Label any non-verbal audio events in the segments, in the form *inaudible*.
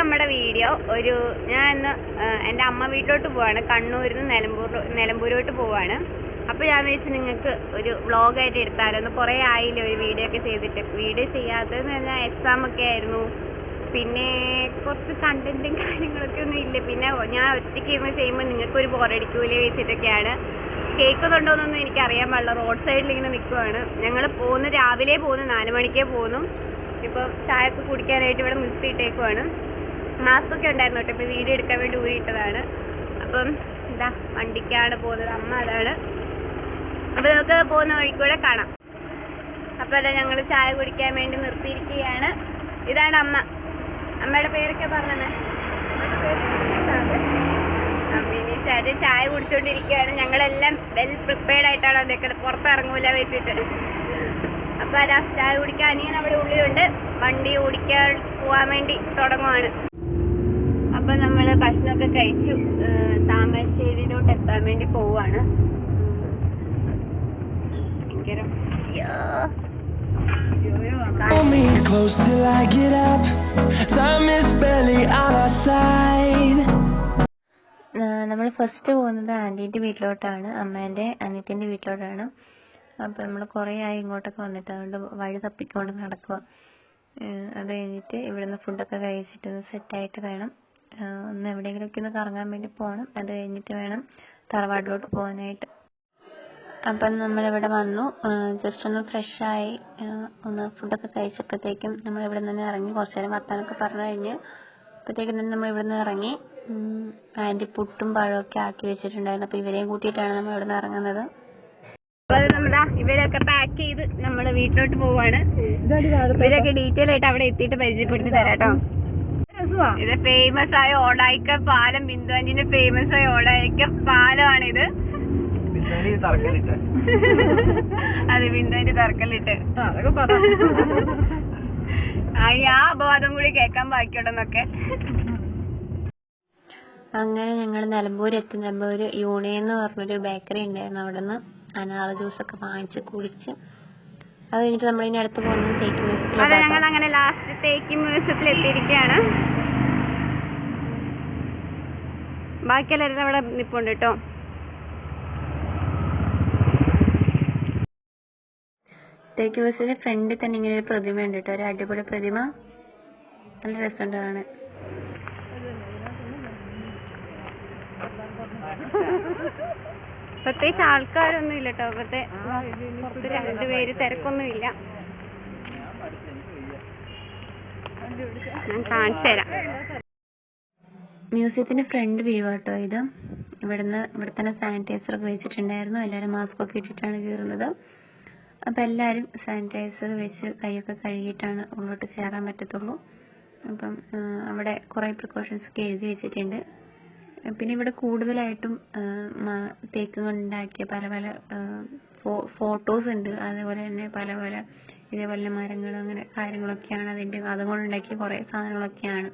നമ്മുടെ വീഡിയോ ഒരു ഞാൻ ഇന്ന് എന്റെ അമ്മ വീട്ടിലോട്ട് പോവാണ്. കണ്ണൂരിൽ നിന്ന് നിലമ്പൂർ നിലമ്പൂരോട്ട് പോവാണ്. അപ്പോൾ ഞാൻ വിചാരിച്ചു നിങ്ങൾക്ക് ഒരു വ്ളോഗായിട്ട് എടുത്താലോ. ഒന്ന് കുറേ ആയില്ലേ ഒരു വീഡിയോ ഒക്കെ ചെയ്തിട്ട്. വീഡിയോ ചെയ്യാത്തതെന്ന് പറഞ്ഞാൽ എക്സാം ഒക്കെ ആയിരുന്നു. പിന്നെ കുറച്ച് കണ്ടന്റും കാര്യങ്ങളൊക്കെ ഒന്നും ഇല്ല. പിന്നെ ഞാൻ ഒറ്റയ്ക്ക് ഇരുന്ന് ചെയ്യുമ്പോൾ നിങ്ങൾക്കൊരു ബോറടിക്കൂലേ വെച്ചിട്ടൊക്കെയാണ്. കേൾക്കുന്നുണ്ടോയെന്നൊന്നും എനിക്കറിയാൻ പാടില്ല. റോഡ് സൈഡിൽ ഇങ്ങനെ നിൽക്കുവാണ്. ഞങ്ങൾ പോകുന്നു രാവിലെ പോകുന്നു. നാല് മണിക്കേ പോകുന്നു. ഇപ്പം ചായ ഒക്കെ കുടിക്കാനായിട്ട് ഇവിടെ നിർത്തിയിട്ടേക്കുവാണ്. മാസ്ക് ഒക്കെ ഉണ്ടായിരുന്നു കേട്ടോ. ഇപ്പോൾ വീഡിയോ എടുക്കാൻ വേണ്ടി ഊരിയിട്ടതാണ്. അപ്പം എന്താ വണ്ടിക്കാണ് പോകുന്നത്. അമ്മ അതാണ്. അപ്പോൾ നമുക്ക് പോകുന്ന വഴിക്കൂടെ കാണാം. അപ്പോൾ അതാ ഞങ്ങൾ ചായ കുടിക്കാൻ വേണ്ടി നിർത്തിയിരിക്കുകയാണ്. ഇതാണ് അമ്മ. അമ്മയുടെ പേരൊക്കെ പറഞ്ഞത് മിനി ചായ കുടിച്ചോണ്ടിരിക്കുകയാണ്. ഞങ്ങളെല്ലാം വെൽ പ്രിപ്പയർഡ് ആയിട്ടാണ് നിൽക്കുന്നത് പുറത്തിറങ്ങൂല വെച്ചിട്ട്. അപ്പൊ അതാ ചായ കുടിക്കാൻ അനിയൻ അവിടെ ഉള്ളിലുണ്ട്. വണ്ടി ഓടിക്കാൻ പോകാൻ വേണ്ടി തുടങ്ങുവാണ്. ഭക്ഷണമൊക്കെ കഴിച്ചു താമരശ്ശേരിയിലോട്ട് എത്താൻ വേണ്ടി പോവാണ് ഭയങ്കര. Hold me close till I get up. Time is barely on our side. നമ്മൾ ഫസ്റ്റ് പോകുന്നത് ആന്റീന്റെ വീട്ടിലോട്ടാണ് അമ്മേന്റെ അനിയത്തിന്റെ വീട്ടിലോട്ടാണ് അപ്പോൾ നമ്മൾ കുറേ ആയി ഇങ്ങോട്ടൊക്കെ വന്നിട്ട് അതുകൊണ്ട് വഴി തപ്പിക്കൊണ്ട് നടക്കുക അത് കഴിഞ്ഞിട്ട് ഇവിടുന്ന് ഫുഡൊക്കെ കഴിച്ചിട്ട് സെറ്റായിട്ട് വേണം ഒന്ന് എവിടെയെങ്കിലുമൊക്കെ ഒന്ന് കറങ്ങാൻ വേണ്ടി പോകണം. അത് കഴിഞ്ഞിട്ട് വേണം തറവാട്ടിലോട്ട് പോകാനായിട്ട്. അപ്പം നമ്മളിവിടെ വന്നു. ജസ്റ്റ് ഒന്ന് ഫ്രഷ് ആയി ഒന്ന് ഫുഡൊക്കെ കഴിച്ചപ്പോഴത്തേക്കും നമ്മൾ ഇവിടെ നിന്ന് ഇറങ്ങി. കുറച്ച് നേരം വർത്താനൊക്കെ പറഞ്ഞു കഴിഞ്ഞ് അപ്പോഴത്തേക്കും തന്നെ നമ്മൾ ഇവിടെ നിന്ന് ഇറങ്ങി. ആന്റി പുട്ടും പഴമൊക്കെ ആക്കി വെച്ചിട്ടുണ്ടായിരുന്നു. അപ്പോൾ ഇവരെയും കൂട്ടിയിട്ടാണ് നമ്മൾ ഇവിടെ നിന്ന് ഇറങ്ങുന്നത്. അപ്പോൾ അത് ഇവരൊക്കെ പാക്ക് ചെയ്ത് നമ്മൾ വീട്ടിലോട്ട് പോവാണ്. ഇവരൊക്കെ ഡീറ്റെയിൽ ആയിട്ട് അവിടെ എത്തിയിട്ട് പരിചയപ്പെടുത്തി തരാം കേട്ടോ. ഇത് ഫേമസ് ആയ ഓടായിക്ക പാലം ബിന്ദുവാഞ്ചിന്റെ ഫേമസ് ആയ ഓടായിക്ക പാലമാണ് ഇത് അത് ബിന്ദുവിന്റെ തറക്കല്ലിട്ട്. അതിന് ആ അപവാദം കൂടി കേൾക്കാൻ ബാക്കിയുണ്ടെന്നൊക്കെ അങ്ങനെ ഞങ്ങൾ നിലമ്പൂർ എത്തി നിലമ്പൂർ യൂണിയൻ എന്ന് പറഞ്ഞൊരു ബേക്കറി ഉണ്ടായിരുന്നു അവിടെ നിന്ന് അനാറ് ജ്യൂസൊക്കെ വാങ്ങിച്ച് കുടിച്ച്. അത് കഴിഞ്ഞിട്ട് നമ്മളിനടുത്ത് അടുത്ത് പോകുന്നത് തേക്ക് അതെ ഞങ്ങൾ അങ്ങനെ ലാസ്റ്റ് തേക്ക് മ്യൂസിയത്തിൽ എത്തിയിരിക്കുകയാണ് ബാക്കി എല്ലാവരും അവിടെ നിപ്പുണ്ട് കേട്ടോ. തേക്ക് ബസ്സിന്റെ ഫ്രണ്ടിൽ തന്നെ ഇങ്ങനെ ഒരു പ്രതിമ ഉണ്ട് കേട്ടോ. ഒരു അടിപൊളി പ്രതിമ. നല്ല രസമുണ്ട് കാണാൻ. പ്രത്യേകിച്ച് ആൾക്കാരൊന്നും ഇല്ല കേട്ടോ. വെറുതെ പുറത്ത് രണ്ടുപേര് തിരക്കൊന്നും ഇല്ല. ഞാൻ കാണിച്ചു തരാം. മ്യൂസിയത്തിന്റെ ഫ്രണ്ട് വ്യൂ ആട്ടോ ഇത്. ഇവിടുന്ന് ഇവിടെ തന്നെ സാനിറ്റൈസർ ഒക്കെ വെച്ചിട്ടുണ്ടായിരുന്നു. എല്ലാവരും മാസ്ക് ഒക്കെ ഇട്ടിട്ടാണ് കയറുന്നത് അപ്പൊ എല്ലാവരും സാനിറ്റൈസർ വെച്ച് കൈയൊക്കെ കഴുകിയിട്ടാണ് ഉള്ളോട്ട് കയറാൻ പറ്റത്തുള്ളൂ. അപ്പം അവിടെ കുറെ പ്രിക്കോഷൻസ് ഒക്കെ എഴുതി വെച്ചിട്ടുണ്ട്. പിന്നെ ഇവിടെ കൂടുതലായിട്ടും തേക്ക് കൊണ്ടുണ്ടാക്കിയ പല പല ഫോട്ടോസ് ഉണ്ട്. അതേപോലെ തന്നെ പല പല ഇതേപോലെ മരങ്ങൾ അങ്ങനെ കാര്യങ്ങളൊക്കെയാണ് അതിന്റെ അതുകൊണ്ടുണ്ടാക്കിയ കുറെ സാധനങ്ങളൊക്കെയാണ്.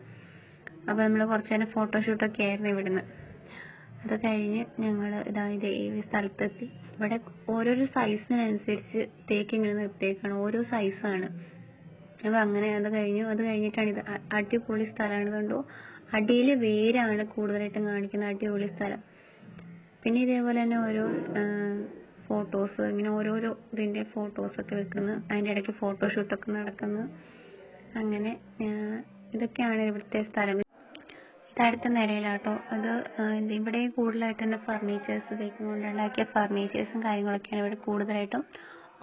അപ്പൊ നമ്മൾ കുറച്ച് നേരം ഫോട്ടോഷൂട്ടൊക്കെ ആയിരുന്നു ഇവിടുന്ന്. അത് കഴിഞ്ഞ് ഞങ്ങൾ ഇതാ ഇത് ഈ സ്ഥലത്തെത്തി. ഇവിടെ ഓരോരോ സൈസിനനുസരിച്ച് തേക്ക് ഇങ്ങനെ നിർത്തിയേക്കാണ്. ഓരോ സൈസാണ് അപ്പോൾ അങ്ങനെ അത് കഴിഞ്ഞു. അത് കഴിഞ്ഞിട്ടാണ് ഇത് അടിപൊളി സ്ഥലമാണ് കണ്ടു. അടിയിൽ വേരാണ് കൂടുതലായിട്ടും കാണിക്കുന്ന അടിപൊളി സ്ഥലം. പിന്നെ ഇതേപോലെ തന്നെ ഓരോ ഫോട്ടോസ് ഇങ്ങനെ ഓരോരോ ഇതിന്റെ ഫോട്ടോസൊക്കെ വെക്കുന്നു. അതിന്റെ ഇടയ്ക്ക് ഫോട്ടോഷൂട്ടൊക്കെ നടക്കുന്നു. അങ്ങനെ ഇതൊക്കെയാണ് ഇവിടുത്തെ സ്ഥലം. ഇത് അടുത്ത നിലയിലാട്ടോ. അത് ഇവിടെ കൂടുതലായിട്ട് തന്നെ ഫർണിച്ചേഴ്സ് തേക്കും കൊണ്ടുണ്ടാക്കിയ ഫർണിച്ചേഴ്സും കാര്യങ്ങളൊക്കെയാണ് ഇവിടെ കൂടുതലായിട്ടും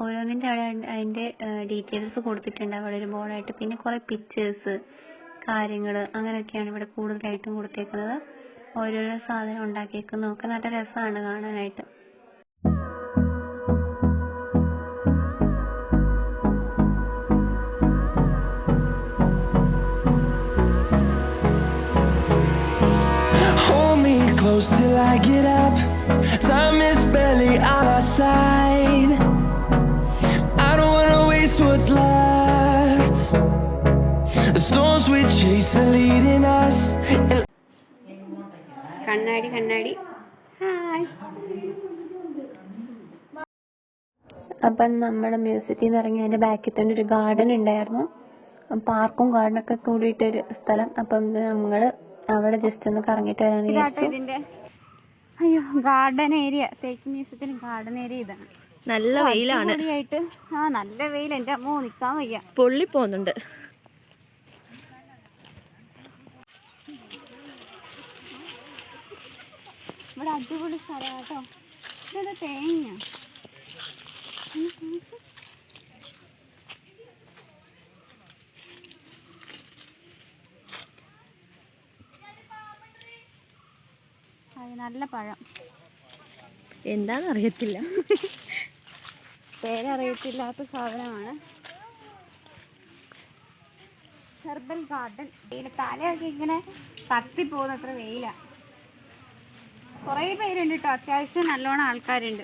ഓരോന്നിന്റെ അവിടെ അതിന്റെ ഡീറ്റെയിൽസ് കൊടുത്തിട്ടുണ്ട്. അവിടെ ഒരു ബോർഡായിട്ട് പിന്നെ കുറേ പിക്ചേഴ്സ് കാര്യങ്ങൾ അങ്ങനെയൊക്കെയാണ് ഇവിടെ കൂടുതലായിട്ടും കൊടുത്തേക്കുന്നത്. ഓരോരോ സാധനം ഉണ്ടാക്കിയേക്കുന്നതൊക്കെ നല്ല രസമാണ് കാണാനായിട്ട്. Close till I get up. Time is barely on our side. I don't wanna waste what's left. The storms we chase are leading us. കണ്ണാടി കണ്ണാടി ഹായ് അപ്പം നമ്മുടെ മ്യൂസിയത്തിൽ നിന്ന് ഇറങ്ങി അതിന്റെ ബാക്കിൽ തന്നെ ഒരു ഗാർഡൻ ഉണ്ടായിരുന്നു പാർക്കും ഗാർഡനൊക്കെ കൂടിയിട്ടൊരു സ്ഥലം അപ്പം ഞങ്ങൾ അവിടെ ജസ്റ്റ് ഒന്ന് കറങ്ങിട്ട് വരാൻ ഇതിന്റെ അയ്യോ ഗാർഡൻ ഏരിയ തേക്ക് മ്യൂസിയത്തിന് ഗാർഡൻ ഏരിയ ഇതാണ്. നല്ല വെയിലാണ്. ആയിട്ട് ആ നല്ല വെയിൽ എന്റെ അമ്മ നിൽക്കാൻ വയ്യ. പൊള്ളി പോകുന്നുണ്ട്. ഇവിടെ അടിപൊളി സ്ഥലമാട്ടോ ഇതെന്താ തേങ്ങ നല്ല പഴം. എന്താന്ന് അറിയത്തില്ല പേരറിയത്തില്ലാത്ത സാധനമാണ്. ഹെർബൽ ഗാർഡൻ വെയിൽ തലയൊക്കെ ഇങ്ങനെ കത്തിപ്പോകുന്ന അത്ര വെയിലാണ് കുറേ പേരുണ്ട് കേട്ടോ അത്യാവശ്യം നല്ലോണം ആൾക്കാരുണ്ട്.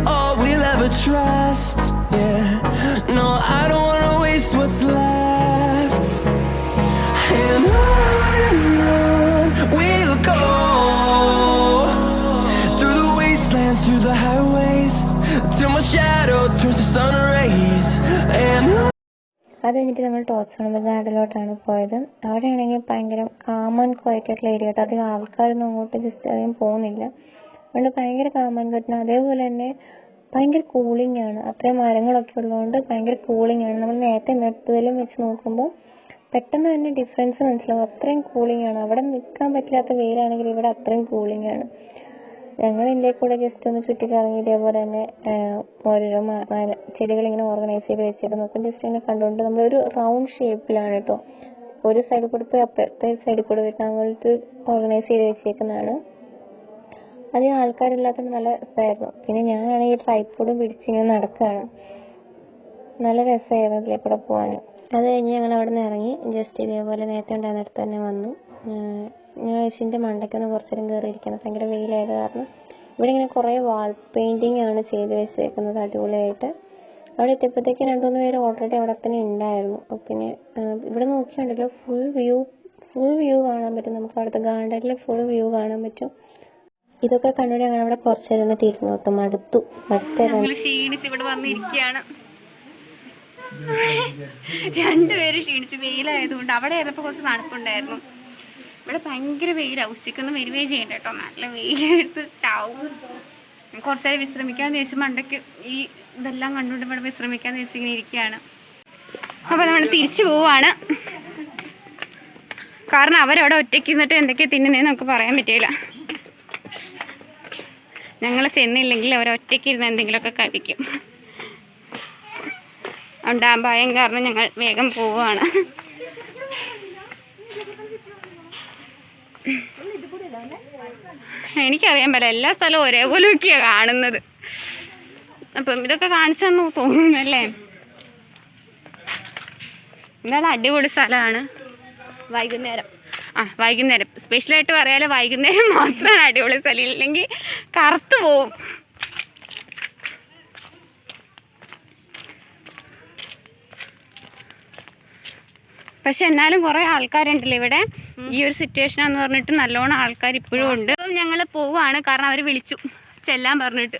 trust. Yeah, no, I don't wanna waste what's left. And on and on we'll go through the wastelands, through the highways, till my shadow turns to sun rays. And അത് കഴിഞ്ഞിട്ട് നമ്മൾ ടോച്ചോണത് ഗാർഡിലോട്ടാണ് പോയത് അവിടെയാണെങ്കിൽ ഭയങ്കര കാമൻ ക്വയറ്റായിട്ടുള്ള ഏരിയ കേട്ടോ അധികം ആൾക്കാരൊന്നും അങ്ങോട്ട് ജസ്റ്റ് അധികം പോകുന്നില്ല അതുകൊണ്ട് ഭയങ്കര കാമൻ കിട്ടുന്ന അതേപോലെ തന്നെ ഭയങ്കര കൂളിംഗ് ആണ്. അത്രയും മരങ്ങളൊക്കെ ഉള്ളതുകൊണ്ട് ഭയങ്കര കൂളിംഗ് ആണ്. നമ്മൾ നേരത്തെ നിർത്തതിലും വെച്ച് നോക്കുമ്പോൾ പെട്ടെന്ന് തന്നെ ഡിഫറൻസ് മനസ്സിലാവും. അത്രയും കൂളിംഗ് ആണ്. അവിടെ നിൽക്കാൻ പറ്റാത്ത വെയിലാണെങ്കിൽ ഇവിടെ അത്രയും കൂളിംഗ് ആണ്. ഞങ്ങൾ ഇതിന്റെ കൂടെ ജസ്റ്റ് ഒന്ന് ചുറ്റിക്കറങ്ങി ഇതേപോലെ തന്നെ ഓരോരോ ചെടികൾ ഇങ്ങനെ ഓർഗനൈസ് ചെയ്ത് വെച്ചേക്കുന്നത് അപ്പം ജസ്റ്റ് ഇങ്ങനെ കണ്ടുകൊണ്ട് നമ്മളൊരു റൗണ്ട് ഷേപ്പിലാണ് കേട്ടോ ഒരു സൈഡിൽ കൂടെ പോയി അപ്പുറത്തെ സൈഡിൽ കൂടെ പോയിട്ട് അങ്ങോട്ട് ഓർഗനൈസ് ചെയ്ത് വെച്ചേക്കുന്നതാണ്. അധികം ആൾക്കാരില്ലാത്തതുകൊണ്ട് നല്ല രസമായിരുന്നു പിന്നെ ഞാനാണെങ്കിൽ ട്രൈപ്പോഡും പിടിച്ചിങ്ങനെ നടക്കുകയാണ് നല്ല രസമായിരുന്നു അതിലേക്കൂടെ കൂടെ പോകാൻ അത് കഴിഞ്ഞ് ഞങ്ങൾ അവിടെ നിന്ന് ഇറങ്ങി. ജസ്റ്റ് ഇതേപോലെ നേരത്തെ ഉണ്ടായിരുന്നിടത്ത് തന്നെ വന്നു. ഞാൻ ഏഷ്യന്റെ മണ്ടയ്ക്കൊന്ന് കുറച്ച് നേരം കയറി ഇരിക്കുന്നത് ഭയങ്കര വെയിലായത് കാരണം ഇവിടെ ഇങ്ങനെ കുറേ വാൾ പെയിന്റിംഗ് ആണ് ചെയ്ത് വെച്ചേക്കുന്നത് അടിപൊളിയായിട്ട്. അവിടെ എത്തിയപ്പോഴത്തേക്ക് രണ്ട് മൂന്ന് പേര് ഓൾറെഡി അവിടെ തന്നെ ഉണ്ടായിരുന്നു. പിന്നെ ഇവിടെ നോക്കിയുണ്ടല്ലോ ഫുൾ വ്യൂ ഫുൾ വ്യൂ കാണാൻ പറ്റും. നമുക്ക് അവിടുത്തെ ഗാർഡനിൽ ഫുൾ വ്യൂ കാണാൻ പറ്റും. ഇതൊക്കെ കണ്ടുകൊണ്ട് ഞങ്ങൾ അവിടെ കുറച്ച് നേരം തിരിഞ്ഞു നോക്കും. മടുത്തു. ക്ഷീണിച്ച് ഇവിടെ വന്നിരിക്കുകയാണ്. രണ്ടുപേരും ക്ഷീണിച്ച് വെയിലായതുകൊണ്ട് അവിടെ ആയിരുന്നപ്പോൾ കുറച്ച് തണുപ്പുണ്ടായിരുന്നു. ഇവിടെ ഭയങ്കര വെയിലാണ് ഉച്ചക്കൊന്നും വരികയും ചെയ്യണ്ട കേട്ടോ. നല്ല വെയിലെടുത്ത് ചാവും. കുറച്ച് നേരം വിശ്രമിക്കാന്ന് ചോദിച്ചു മണ്ടയ്ക്ക് ഈ ഇതെല്ലാം കണ്ടുകൊണ്ട് ഇവിടെ വിശ്രമിക്കാന്ന് ചോദിച്ചു ഇങ്ങനെ ഇരിക്കുകയാണ്. അപ്പോൾ നമ്മൾ തിരിച്ചു പോവാണ്. കാരണം അവരവിടെ ഒറ്റയ്ക്ക് നിന്നിട്ട് എന്തൊക്കെയാണ് തിന്നുന്നതെന്ന് നമുക്ക് പറയാൻ പറ്റില്ല. ഞങ്ങൾ ചെന്നില്ലെങ്കിൽ അവർ ഒറ്റയ്ക്ക് ഇരുന്ന് എന്തെങ്കിലുമൊക്കെ കഴിക്കും. ആ ഭയം കാരണം ഞങ്ങൾ വേഗം പോവുകയാണ്. എനിക്കറിയാൻ പറ്റില്ല. എല്ലാ സ്ഥലവും ഒരേപോലെയൊക്കെയാണ് കാണുന്നത്. അപ്പം ഇതൊക്കെ കാണിച്ചെന്ന് തോന്നുന്നല്ലേ? എന്തായാലും അടിപൊളി സ്ഥലമാണ് വൈകുന്നേരം. ആ വൈകുന്നേരം. സ്പെഷ്യലായിട്ട് പറയാലോ വൈകുന്നേരം *laughs* മാത്രമാണ് അടിപൊളി സ്ഥലം. ഇല്ലെങ്കിൽ കറുത്തു പോവും. പക്ഷെ എന്നാലും കുറെ ആൾക്കാരുണ്ടല്ലോ ഇവിടെ. ഈ ഒരു സിറ്റുവേഷൻ എന്ന് പറഞ്ഞിട്ട് നല്ലോണം ആൾക്കാർ ഇപ്പോഴും ഉണ്ട്. ഞങ്ങൾ പോവാണ്. കാരണം അവർ വിളിച്ചു. ചെല്ലാൻ പറഞ്ഞിട്ട്.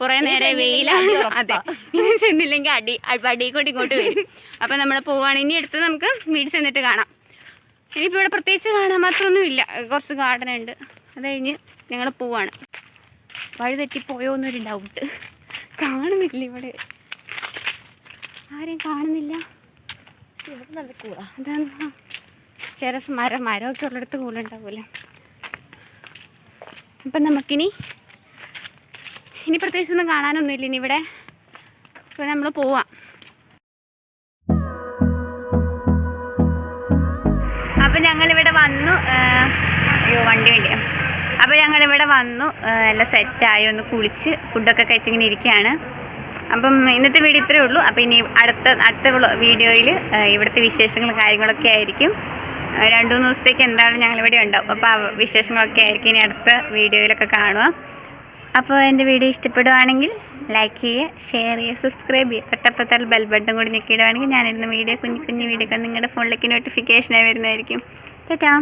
കുറെ നേരം വെയിലാണ് അതെ *laughs* ഇനി ചെന്നില്ലെങ്കിൽ അടി അടി കൂടി ഇങ്ങോട്ട് വരും. അപ്പൊ നമ്മൾ പോവാണ്. ഇനി എടുത്ത് നമുക്ക് വീട് ചെന്നിട്ട് കാണാം. ഇനിയിപ്പോൾ ഇവിടെ പ്രത്യേകിച്ച് കാണാൻ മാത്രമൊന്നും ഇല്ല കുറച്ച് ഗാർഡൻ ഉണ്ട്. അത് കഴിഞ്ഞ് ഞങ്ങൾ പോവാണ്. വഴി തെറ്റിപ്പോയോ എന്നൊരു ഡൗട്ട് കാണുന്നില്ല ഇവിടെ. ആരെയും കാണുന്നില്ല. നല്ല കൂടാ അതാണ് ചില മരം മരമൊക്കെ ഉള്ളിടത്ത് കൂടുതലുണ്ടാവുമല്ലോ അപ്പം നമുക്കിനി ഇനി പ്രത്യേകിച്ചൊന്നും കാണാനൊന്നുമില്ല. ഇനി ഇവിടെ അപ്പോൾ നമ്മൾ പോവാം. ഞങ്ങളിവിടെ വന്നു അയ്യോ വണ്ടി വണ്ടി. അപ്പോൾ ഞങ്ങളിവിടെ വന്നു എല്ലാം സെറ്റായി ഒന്ന് കുളിച്ച് ഫുഡൊക്കെ കഴിച്ചിങ്ങനെ ഇരിക്കുകയാണ്. അപ്പം ഇന്നത്തെ വീഡിയോ ഇത്രയേ ഉള്ളൂ. അപ്പോൾ ഇനി അടുത്ത അടുത്ത വീഡിയോയിൽ ഇവിടുത്തെ വിശേഷങ്ങളും കാര്യങ്ങളൊക്കെ ആയിരിക്കും. രണ്ടു മൂന്ന് ദിവസത്തേക്ക് എന്തായാലും ഞങ്ങളിവിടെ ഉണ്ടാവും. അപ്പോൾ വിശേഷങ്ങളൊക്കെ ആയിരിക്കും ഇനി അടുത്ത വീഡിയോയിലൊക്കെ കാണുക. അപ്പോൾ എന്റെ വീഡിയോ ഇഷ്ടപ്പെടുവാണെങ്കിൽ ലൈക്ക് ചെയ്യുക ഷെയർ ചെയ്യുക സബ്സ്ക്രൈബ് ചെയ്യുക. തൊട്ടപ്പത്താൽ ബെൽ ബട്ടൺ കൂടി ഞെക്കിയിടുവാണെങ്കിൽ ഞാനിരുന്ന വീഡിയോ കുഞ്ഞു കുഞ്ഞു വീഡിയോ നിങ്ങളുടെ ഫോണിലേക്ക് നോട്ടിഫിക്കേഷനായി വരുന്നതായിരിക്കും. ടാറ്റാ